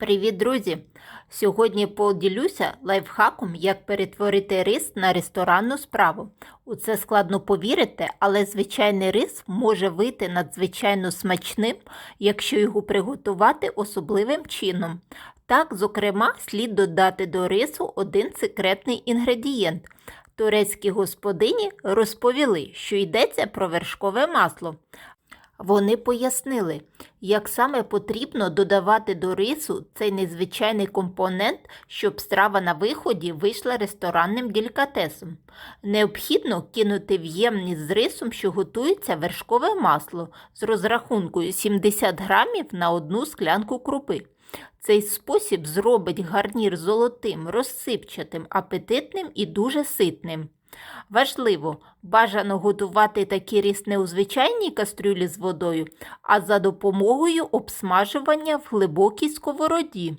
Привіт, друзі! Сьогодні поділюся лайфхаком, як перетворити рис на ресторанну справу. У це складно повірити, але звичайний рис може вийти надзвичайно смачним, якщо його приготувати особливим чином. Так, зокрема, слід додати до рису один секретний інгредієнт. Турецькі господині розповіли, що йдеться про вершкове масло. Вони пояснили, як саме потрібно додавати до рису цей незвичайний компонент, щоб страва на виході вийшла ресторанним делікатесом. Необхідно кинути в ємність з рисом, що готується вершкове масло з розрахункою 70 грамів на одну склянку крупи. Цей спосіб зробить гарнір золотим, розсипчатим, апетитним і дуже ситним. Важливо, бажано готувати такий ріс не у звичайній кастрюлі з водою, а за допомогою обсмажування в глибокій сковороді.